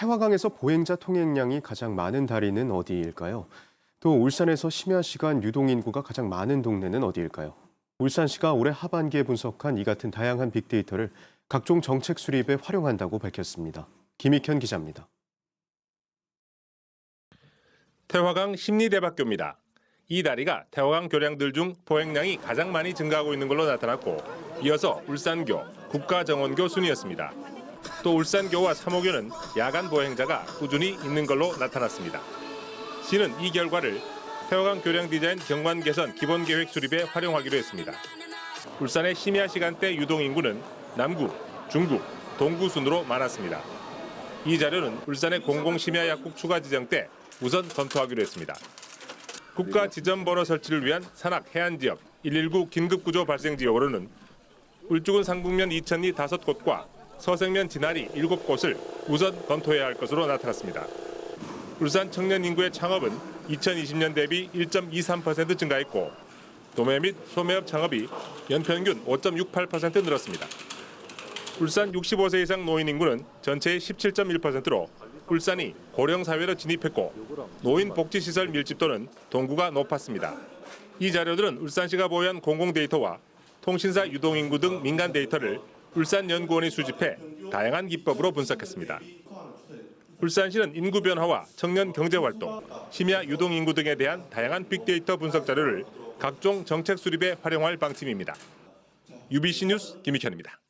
태화강에서 보행자 통행량이 가장 많은 다리는 어디일까요? 또 울산에서 심야 시간 유동 인구가 가장 많은 동네는 어디일까요? 울산시가 올해 하반기에 분석한 이 같은 다양한 빅데이터를 각종 정책 수립에 활용한다고 밝혔습니다. 김익현 기자입니다. 태화강 심리대학교입니다. 이 다리가 태화강 교량들 중 보행량이 가장 많이 증가하고 있는 걸로 나타났고 이어서 울산교, 국가정원교 순이었습니다. 또 울산교와 삼호교는 야간 보행자가 꾸준히 있는 걸로 나타났습니다. 시는 이 결과를 태화강 교량 디자인 경관 개선 기본 계획 수립에 활용하기로 했습니다. 울산의 심야 시간대 유동 인구는 남구, 중구, 동구 순으로 많았습니다. 이 자료는 울산의 공공 심야 약국 추가 지정 때 우선 검토하기로 했습니다. 국가 지점 번호 설치를 위한 산악 해안 지역 119 긴급 구조 발생 지역으로는 울주군 상북면 이천리 5곳과 서생면 진아리 7곳을 우선 검토해야 할 것으로 나타났습니다. 울산 청년 인구의 창업은 2020년 대비 1.23% 증가했고 도매 및 소매업 창업이 연평균 5.68% 늘었습니다. 울산 65세 이상 노인 인구는 전체의 17.1%로 울산이 고령 사회로 진입했고 노인 복지 시설 밀집도는 동구가 높았습니다. 이 자료들은 울산시가 보유한 공공 데이터와 통신사 유동 인구 등 민간 데이터를 울산연구원이 수집해 다양한 기법으로 분석했습니다. 울산시는 인구 변화와 청년 경제 활동, 심야 유동 인구 등에 대한 다양한 빅데이터 분석 자료를 각종 정책 수립에 활용할 방침입니다. UBC 뉴스 김익현입니다.